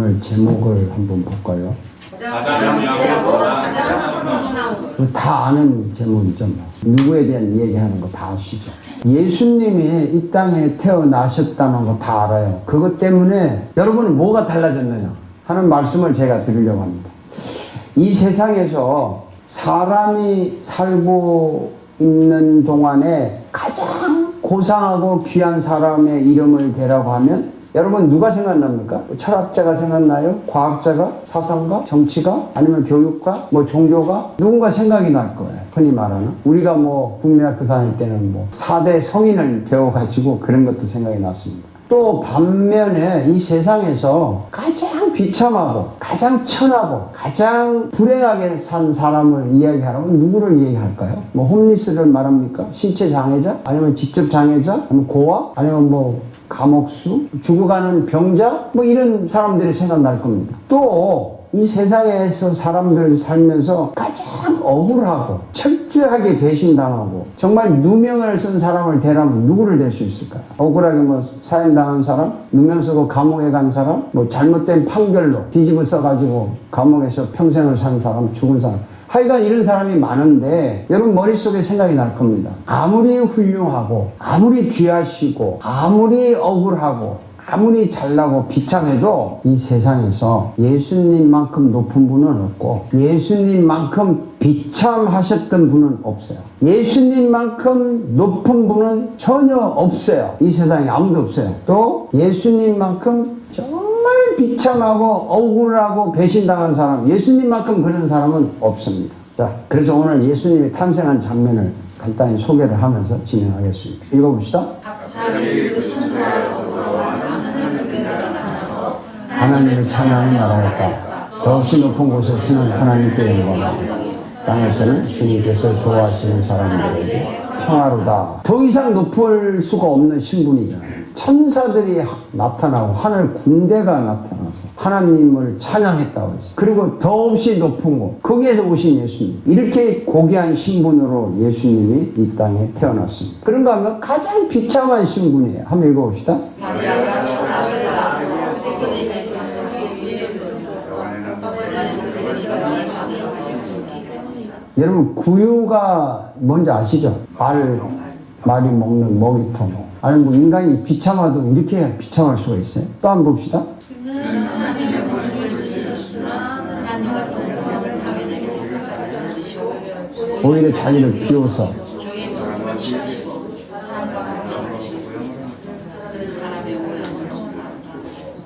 오늘 제목을 한번 볼까요? 그다 아는 제목이죠. 뭐. 누구에 대한 얘기하는 거 다 아시죠? 예수님이 이 땅에 태어나셨다는 거 다 알아요. 그것 때문에 여러분은 뭐가 달라졌느냐 하는 말씀을 제가 드리려고 합니다. 이 세상에서 사람이 살고 있는 동안에 가장 고상하고 귀한 사람의 이름을 대라고 하면 여러분 누가 생각납니까? 철학자가 생각나요? 과학자가? 사상가? 정치가? 아니면 교육가? 뭐 종교가? 누군가 생각이 날 거예요. 흔히 말하는. 우리가 뭐 국민학교 다닐 때는 뭐 4대 성인을 배워가지고 그런 것도 생각이 났습니다. 또 반면에 이 세상에서 가장 비참하고 가장 천하고 가장 불행하게 산 사람을 이야기하라면 누구를 이야기할까요? 뭐 홈리스를 말합니까? 신체 장애자? 아니면 직접 장애자? 아니면 고아? 아니면 뭐 감옥수? 죽어가는 병자? 뭐 이런 사람들이 생각날 겁니다. 또 이 세상에서 사람들 살면서 가장 억울하고 철저하게 배신당하고 정말 누명을 쓴 사람을 대라면 누구를 댈 수 있을까요? 억울하게 뭐 사형당한 사람, 누명 쓰고 감옥에 간 사람, 뭐 잘못된 판결로 뒤집어 써가지고 감옥에서 평생을 산 사람, 죽은 사람. 하여간 이런 사람이 많은데 여러분 머릿속에 생각이 날 겁니다. 아무리 훌륭하고 아무리 귀하시고 아무리 억울하고 아무리 잘나고 비참해도 이 세상에서 예수님만큼 높은 분은 없고 예수님만큼 비참하셨던 분은 없어요. 예수님만큼 높은 분은 전혀 없어요. 이 세상에 아무도 없어요. 또 예수님만큼 정말 비참하고 억울하고 배신당한 사람, 예수님만큼 그런 사람은 없습니다. 자, 그래서 오늘 예수님이 탄생한 장면을 간단히 소개를 하면서 진행하겠습니다. 읽어봅시다. 하나님을 찬양하는 나라였다. 더없이 높은 곳에서는 하나님께 영광, 땅에서는 주님께서 좋아하시는 사람들에게 평화로다. 더 이상 높을 수가 없는 신분이잖아요. 천사들이 하- 나타나고 하늘 군대가 나타나서 하나님을 찬양했다고 했어요. 그리고 더없이 높은 곳, 거기에서 오신 예수님. 이렇게 고귀한 신분으로 예수님이 이 땅에 태어났습니다. 그런가 하면 가장 비참한 신분이에요. 한번 읽어봅시다. 여러분 구유가 뭔지 아시죠? 말 말이 먹는 먹이통. 아니 뭐 인간이 비참하도 이렇게 비참할 수가 있어요? 또 한 번 봅시다. 오히려 자기를 비워서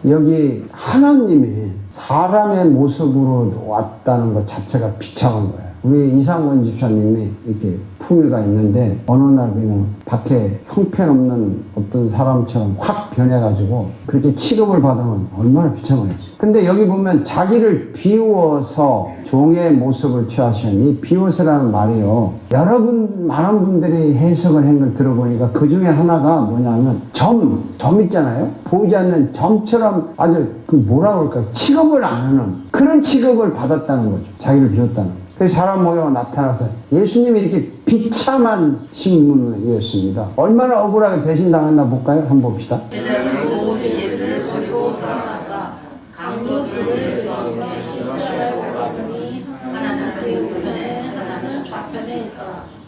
여기 하나님이 사람의 모습으로 왔다는 것 자체가 비참한 거예요. 우리 이상원 집사님이 이렇게 품위가 있는데 어느 날 그냥 밖에 형편없는 어떤 사람처럼 확 변해가지고 그렇게 취급을 받으면 얼마나 비참하겠어요. 근데 여기 보면 자기를 비워서 종의 모습을 취하시니 이 비워서라는 말이요. 여러분 많은 분들이 해석을 한 걸 들어보니까 그 중에 하나가 뭐냐면 점, 점 있잖아요. 보이지 않는 점처럼 아주 그 뭐라 그럴까요? 취급을 안 하는 그런 취급을 받았다는 거죠. 자기를 비웠다는 거. 그래서 사람 모여가 나타나서 예수님이 이렇게 비참한 신분이었습니다. 얼마나 억울하게 배신당했나 볼까요? 한번 봅시다. 그.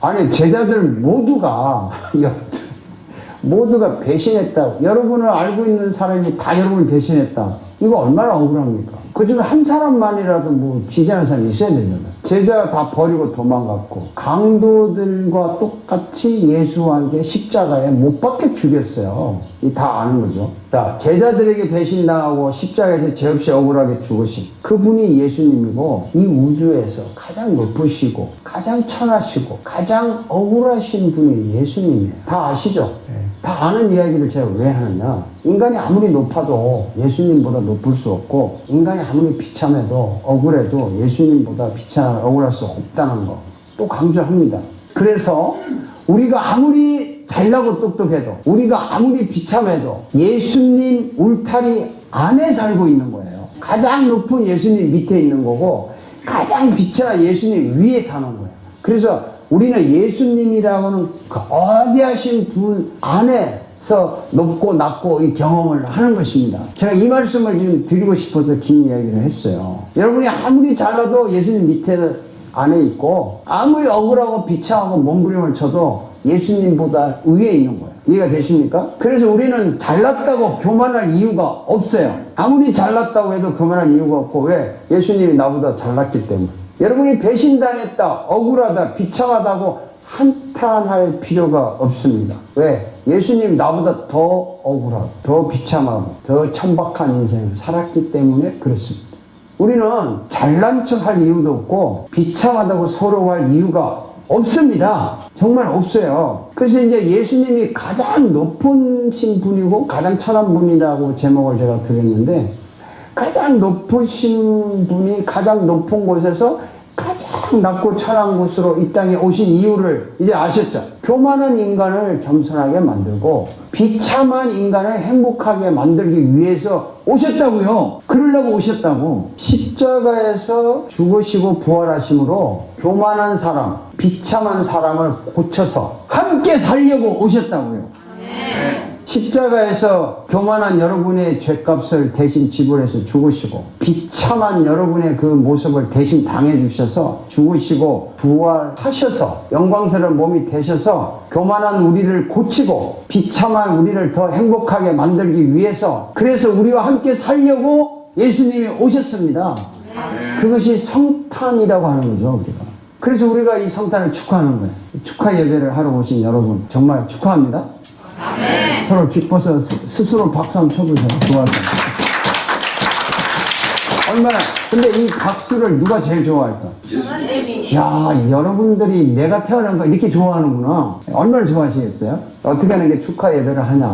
아니 제자들 모두가 모두가 배신했다고 여러분을 알고 있는 사람이 다 여러분을 배신했다 이거 얼마나 억울합니까 그 중에 한 사람만이라도 뭐 지지하는 사람이 있어야 되잖아요 제자 다 버리고 도망갔고 강도들과 똑같이 예수와 함께 십자가에 못 박혀 죽였어요. 이다 아는 거죠. 자 제자들에게 배신당하고 십자가에서 죄 없이 억울하게 죽으신 그분이 예수님이고 이 우주에서 가장 높으시고 가장 천하시고 가장 억울하신 분이 예수님이에요. 다 아시죠? 다 아는 이야기를 제가 왜 하느냐? 인간이 아무리 높아도 예수님보다 높을 수 없고 인간이 아무리 비참해도 억울해도 예수님보다 비참 억울할 수 없다는 거 또 강조합니다. 그래서 우리가 아무리 잘나고 똑똑해도 우리가 아무리 비참해도 예수님 울타리 안에 살고 있는 거예요. 가장 높은 예수님 밑에 있는 거고 가장 비참한 예수님 위에 사는 거예요. 그래서 우리는 예수님이라고는 그 어디하신 분 안에 서 높고 낮고 이 경험을 하는 것입니다. 제가 이 말씀을 지금 드리고 싶어서 긴 이야기를 했어요. 여러분이 아무리 잘나도 예수님 밑에 안에 있고 아무리 억울하고 비참하고 몸부림을 쳐도 예수님보다 위에 있는 거예요. 이해가 되십니까? 그래서 우리는 잘났다고 교만할 이유가 없어요. 아무리 잘났다고 해도 교만할 이유가 없고 왜? 예수님이 나보다 잘났기 때문에. 여러분이 배신당했다, 억울하다, 비참하다고 한탄할 필요가 없습니다. 왜? 예수님 나보다 더 억울하고, 더 비참하고, 더 천박한 인생을 살았기 때문에 그렇습니다. 우리는 잘난 척 할 이유도 없고, 비참하다고 서러워할 이유가 없습니다. 정말 없어요. 그래서 이제 예수님이 가장 높으신 분이고, 가장 천한 분이라고 제목을 제가 드렸는데, 가장 높으신 분이 가장 높은 곳에서 가장 낮고 천한 곳으로 이 땅에 오신 이유를 이제 아셨죠? 교만한 인간을 겸손하게 만들고 비참한 인간을 행복하게 만들기 위해서 오셨다고요. 그러려고 오셨다고. 십자가에서 죽으시고 부활하심으로 교만한 사람, 비참한 사람을 고쳐서 함께 살려고 오셨다고요. 십자가에서 교만한 여러분의 죄값을 대신 지불해서 죽으시고 비참한 여러분의 그 모습을 대신 당해 주셔서 죽으시고 부활하셔서 영광스러운 몸이 되셔서 교만한 우리를 고치고 비참한 우리를 더 행복하게 만들기 위해서 그래서 우리와 함께 살려고 예수님이 오셨습니다. 그것이 성탄이라고 하는 거죠, 우리가. 그래서 우리가 이 성탄을 축하하는 거예요. 축하 예배를 하러 오신 여러분 정말 축하합니다. 서로 기뻐서 스- 스스로 박수 한번 쳐보세요. 좋아서. 얼마나, 근데 이 박수를 누가 제일 좋아할까? 야, 여러분들이 내가 태어난 거 이렇게 좋아하는구나. 얼마나 좋아하시겠어요? 어떻게 하는 게 축하 예배를 하냐?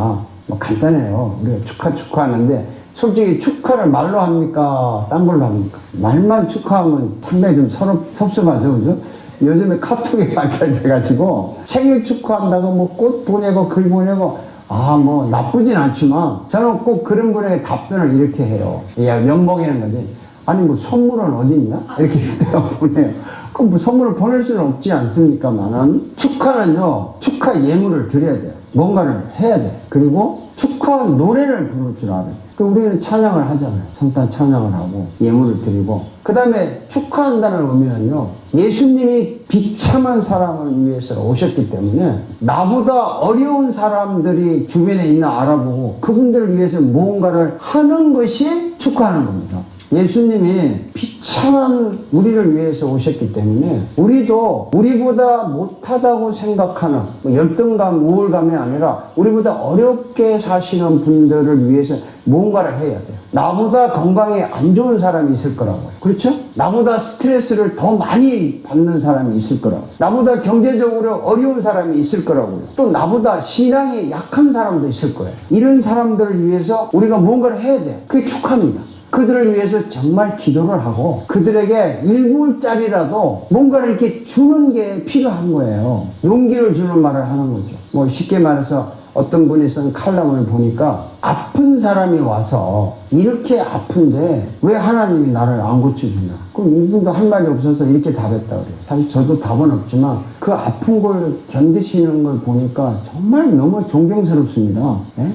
뭐 간단해요. 우리가 축하 축하하는데 솔직히 축하를 말로 합니까? 딴 걸로 합니까? 말만 축하하면 상당히 좀 서럽, 섭섭하죠, 그죠? 요즘에 카톡이 발달돼가지고 생일 축하한다고 뭐 꽃 보내고 글 보내고 아, 뭐 나쁘진 않지만 저는 꼭 그런 분에게 답변을 이렇게 해요. 야, 연봉이는 거지. 아니 뭐 선물은 어디 있나? 이렇게 내가 보내요. 그럼 뭐 선물을 보낼 수는 없지 않습니까만은 축하는요 축하 예물을 드려야 돼요. 뭔가를 해야 돼. 그리고 축하 노래를 부를 줄 알아요. 그 우리는 찬양을 하잖아요. 성탄 찬양을 하고 예물을 드리고 그 다음에 축하한다는 의미는요 예수님이 비참한 사람을 위해서 오셨기 때문에 나보다 어려운 사람들이 주변에 있나 알아보고 그분들을 위해서 무언가를 하는 것이 축하하는 겁니다. 예수님이 비참한 우리를 위해서 오셨기 때문에 우리도 우리보다 못하다고 생각하는 뭐 열등감, 우울감이 아니라 우리보다 어렵게 사시는 분들을 위해서 무언가를 해야 돼요. 나보다 건강에 안 좋은 사람이 있을 거라고요. 그렇죠? 나보다 스트레스를 더 많이 받는 사람이 있을 거라고. 나보다 경제적으로 어려운 사람이 있을 거라고요. 또 나보다 신앙이 약한 사람도 있을 거예요. 이런 사람들을 위해서 우리가 무언가를 해야 돼요. 그게 축하입니다. 그들을 위해서 정말 기도를 하고 그들에게 일불짜리라도 뭔가를 이렇게 주는 게 필요한 거예요. 용기를 주는 말을 하는 거죠. 뭐 쉽게 말해서 어떤 분이 쓴 칼럼을 보니까 아픈 사람이 와서 이렇게 아픈데 왜 하나님이 나를 안 고쳐주나? 그럼 이분도 할 말이 없어서 이렇게 답했다 그래요. 사실 저도 답은 없지만 그 아픈 걸 견디시는 걸 보니까 정말 너무 존경스럽습니다. 예?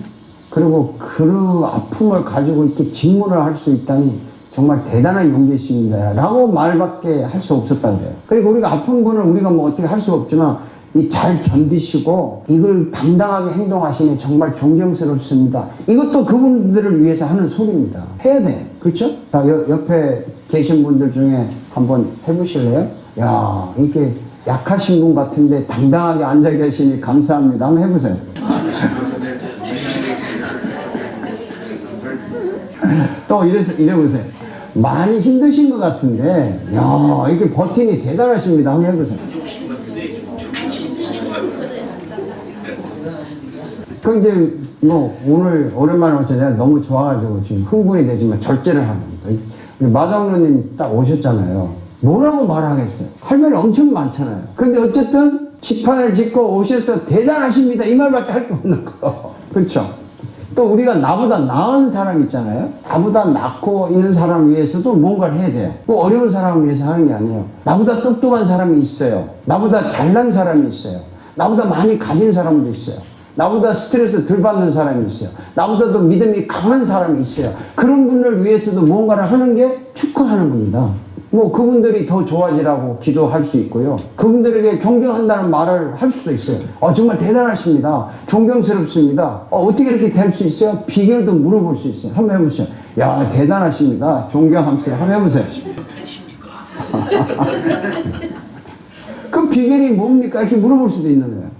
그리고 그 아픔을 가지고 이렇게 질문을 할수 있다니 정말 대단한 용기십니다. 라고 말밖에 할 수 없었다 그래요. 그리고 우리가 아픈 분을 우리가 뭐 어떻게 할 수 없지만 이 잘 견디시고 이걸 당당하게 행동하시니 정말 존경스럽습니다. 이것도 그분들을 위해서 하는 소리입니다. 해야 돼. 그렇죠? 자, 여- 옆에 계신 분들 중에 한번 해보실래요? 야, 이렇게 약하신 분 같은데 당당하게 앉아 계시니 감사합니다. 한번 해보세요. 또 이래서 이래보세요. 많이 힘드신 것 같은데, 야 이렇게 버티니 대단하십니다. 한번 해보세요. 그 이제 뭐 오늘 오랜만에 오셔서 내가 너무 좋아가지고 지금 흥분이 되지만 절제를. 우리 마장로님 딱 오셨잖아요. 뭐라고 말하겠어요? 할 말이 엄청 많잖아요. 근데 어쨌든 지판을 짓고 오셔서 대단하십니다. 이 말밖에 할 게 없는 거. 그렇죠? 또 우리가 나보다 나은 사람 있잖아요. 나보다 낫고 있는 사람을 위해서도 뭔가를 해야 돼요. 꼭 어려운 사람을 위해서 하는 게 아니에요. 나보다 똑똑한 사람이 있어요. 나보다 잘난 사람이 있어요. 나보다 많이 가진 사람도 있어요. 나보다 스트레스 덜 받는 사람이 있어요. 나보다도 믿음이 강한 사람이 있어요. 그런 분을 위해서도 뭔가를 하는 게 축하하는 겁니다. 뭐 그분들이 더 좋아지라고 기도할 수 있고요. 그분들에게 존경한다는 말을 할 수도 있어요. 어, 정말 대단하십니다. 존경스럽습니다. 어, 떻게 이렇게 될 수 있어요? 비결도 물어볼 수 있어요. 한번 해보세요. 야, 대단하십니다. 존경하면서 한번 해보세요. 그 비결이 뭡니까? 이렇게 물어볼 수도 있는 거예요.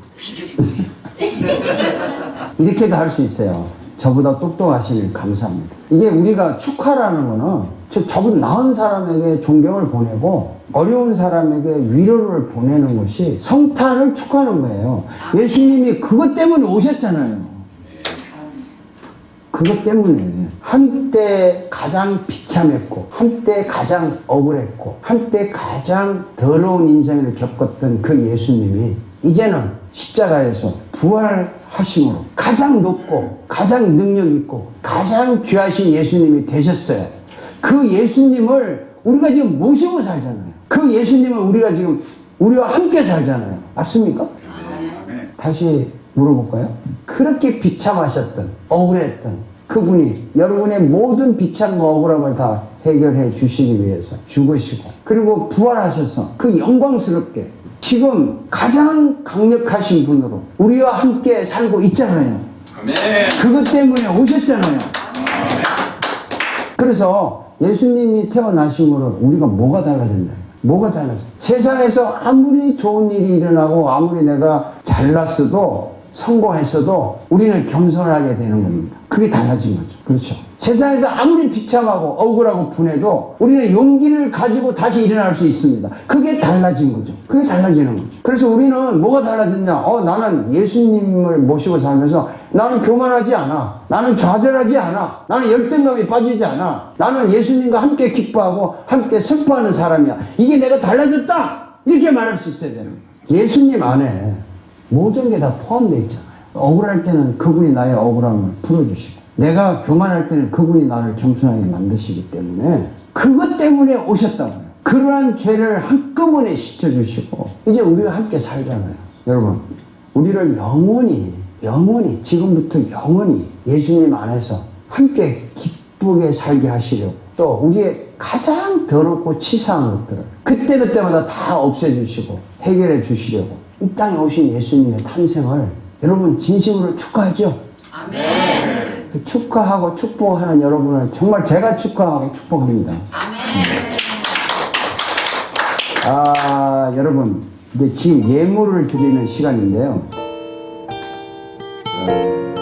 이렇게도 할 수 있어요. 저보다 똑똑하시니 감사합니다. 이게 우리가 축하라는 거는 저, 저보다 나은 사람에게 존경을 보내고 어려운 사람에게 위로를 보내는 것이 성탄을 축하하는 거예요. 예수님이 그것 때문에 오셨잖아요. 그것 때문에 한때 가장 비참했고 한때 가장 억울했고 한때 가장 더러운 인생을 겪었던 그 예수님이 이제는 십자가에서 부활하심으로 가장 높고 가장 능력 있고 가장 귀하신 예수님이 되셨어요. 그 예수님을 우리가 지금 모시고 살잖아요. 그 예수님을 우리가 지금 우리와 함께 살잖아요. 맞습니까? 다시 물어볼까요? 그렇게 비참하셨던, 억울했던 그분이 여러분의 모든 비참과 억울함을 다 해결해 주시기 위해서 죽으시고, 그리고 부활하셔서 그 영광스럽게 지금 가장 강력하신 분으로 우리와 함께 살고 있잖아요. 그것 때문에 오셨잖아요. 그래서 예수님이 태어나심으로 우리가 뭐가 달라졌나요? 뭐가 달라져? 세상에서 아무리 좋은 일이 일어나고 아무리 내가 잘났어도 성공했어도 우리는 겸손하게 되는 겁니다. 그게 달라진 거죠. 그렇죠. 세상에서 아무리 비참하고 억울하고 분해도 우리는 용기를 가지고 다시 일어날 수 있습니다. 그게 달라진 거죠. 그게 달라지는 거죠. 그래서 우리는 뭐가 달라졌냐? 어, 나는 예수님을 모시고 살면서 나는 교만하지 않아. 나는 좌절하지 않아. 나는 열등감이 빠지지 않아. 나는 예수님과 함께 기뻐하고 함께 슬퍼하는 사람이야. 이게 내가 달라졌다! 이렇게 말할 수 있어야 되는 거예요. 예수님 안에 모든 게 다 포함되어 있잖아요. 억울할 때는 그분이 나의 억울함을 풀어주시고, 내가 교만할 때는 그분이 나를 겸손하게 만드시기 때문에, 그것 때문에 오셨다고요. 그러한 죄를 한꺼번에 씻어주시고, 이제 우리가 함께 살잖아요. 여러분, 우리를 영원히, 영원히, 지금부터 영원히 예수님 안에서 함께 기쁘게 살게 하시려고, 또 우리의 가장 더럽고 치사한 것들을 그때그때마다 다 없애주시고, 해결해 주시려고, 이 땅에 오신 예수님의 탄생을 여러분 진심으로 축하하죠? 아멘. 축하하고 축복하는 여러분을 정말 제가 축하하고 축복합니다. 아, 여러분, 이제 지금 예물을 드리는 시간인데요. 어,